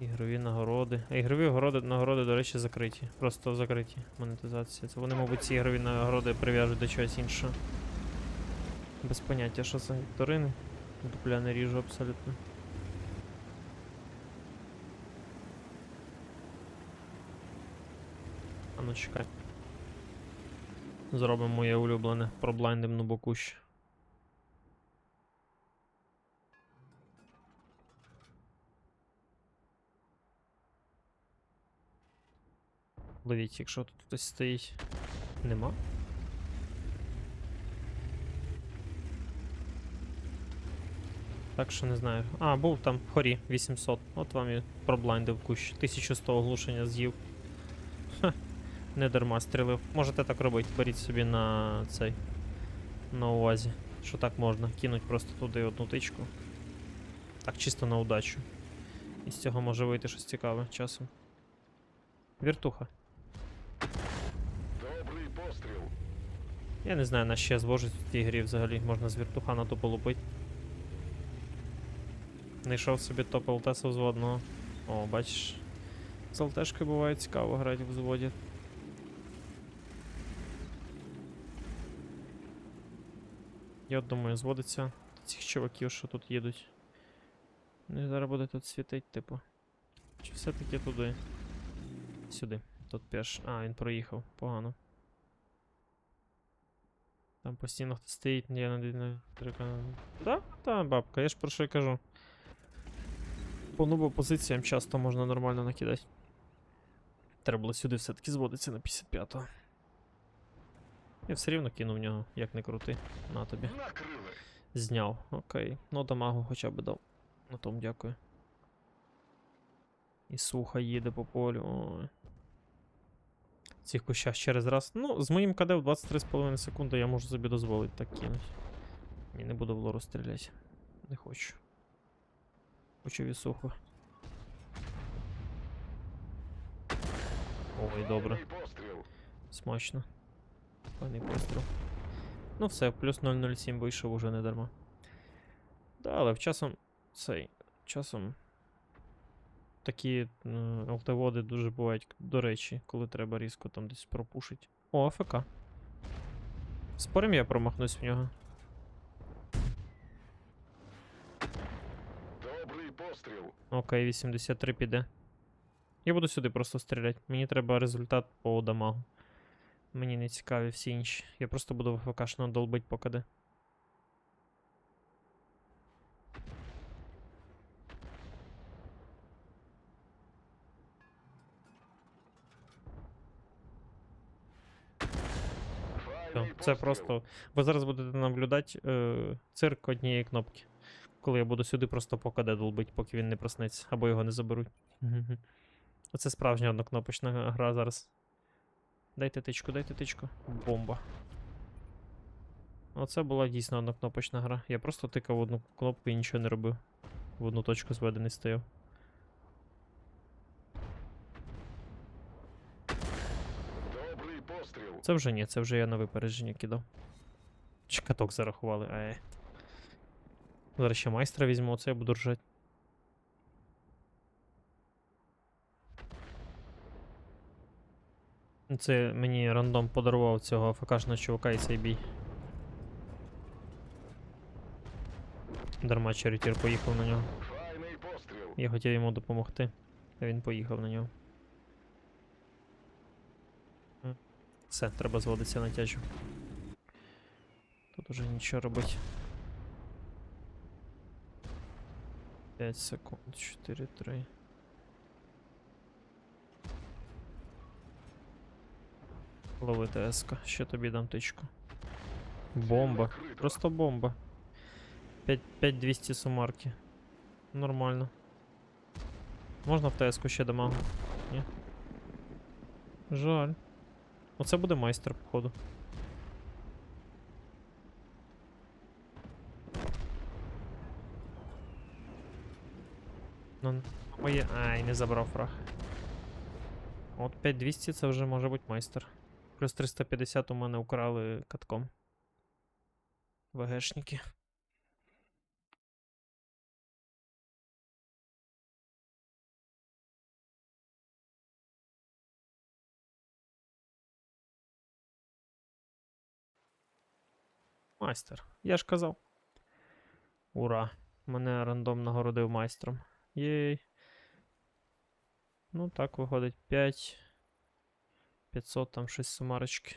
Ігрові нагороди. А ігрові нагороди, нагороди, до речі, закриті. Просто закриті монетизація. Це вони, мабуть, ці ігрові нагороди прив'яжуть до чогось іншого. Без поняття, що це вікторини. Дупля не ріжу абсолютно. А ну чекай. Зробимо моє улюблене проблайндим нубокущ. Ловіть, якщо тут хтось стоїть. Нема. Так що не знаю. А, був там хорі 800. От вам і проблайндив кущ. 1100 оглушення з'їв. Ха, не дарма стрілив. Можете так робити, беріть собі на цей. На увазі. Що так можна. Кинуть просто туди одну тичку. Так, чисто на удачу. І з цього може вийти щось цікаве часом. Віртуха. Добрий постріл. Я не знаю, на що я в цій грі взагалі. Можна з віртуха на тупо лупить. Знайшов собі топ ЛТ взводного. О, бачиш. З ЛТшкою буває цікаво грати в взводі. Я думаю, зводиться до цих чуваків, що тут їдуть. Ну зараз буде тут світить, типу. Чи все-таки туди? Сюди. Тут пеш. А, він проїхав. Погано. Там постійно хтось стоїть, я на на трика. Так, так, бабка, я ж про що й кажу. По нубо позиціям часто можна нормально накидати. Треба було сюди все-таки зводитися на 55-го. Я все рівно кинув в нього, як не крути. На тобі. Накрили. Зняв. Окей. Ну дамагу хоча б дав. На тому дякую. І суха їде по полю. Ой. Цих кущах через раз. Ну, з моїм КД в 23,5 секунди я можу собі дозволити так кинути. Ні, не буду в лору стріляти. Не хочу. Хочу вісуху. Ой, добре. Смачно. Паний постріл. Ну все, плюс 007 вийшов уже не дарма. Да, але в часом цей. Часом. Такі м, дуже бувають, до речі, коли треба різко там десь пропушить. О, АФК. Спорим, я промахнусь в нього. Добрий постріл. Окей, 83 піде. Я буду сюди просто стріляти. Мені треба результат по дамагу. Мені не цікаві всі інші. Я просто буду в ФКшно долбить по КД. Все, це просто. Ви зараз будете наблюдати е, цирк однієї кнопки. Коли я буду сюди просто по КД долбить, поки він не проснеться, або його не заберуть. Оце справжня однокнопочна гра зараз. Дайте тичку, дайте тичку. Бомба. Оце була дійсно однокнопочна гра. Я просто тикав одну кнопку і нічого не робив. В одну точку зведений стояв. Добрий постріл. Це вже ні, це вже я на випередження кидав. Чи каток зарахували, ай. Зараз ще майстра візьму, оце я буду ржати. Це мені рандом подарував цього АФКшного чувака і цей бій. Дарма черетір поїхав на нього. Я хотів йому допомогти, а він поїхав на нього. Все, треба зводитися на тяжу. Тут уже нічого робити. 5 секунд, 4, 3. Лови ТСК, ще тобі дам тичку. Бомба. Просто бомба. 5200 сумарки. Нормально. Можна в ТС-ку ще дамагу? Ні? Жаль. Оце буде майстер, походу. Ну, моє. Ай, не забрав фраг. От 5200 це вже може бути майстер. Плюс 350 у мене украли катком. ВГшники. Майстер. Я ж казав. Ура. Мене рандом нагородив майстром. Єй. Ну, так виходить 5. 500 там щось сумарочки.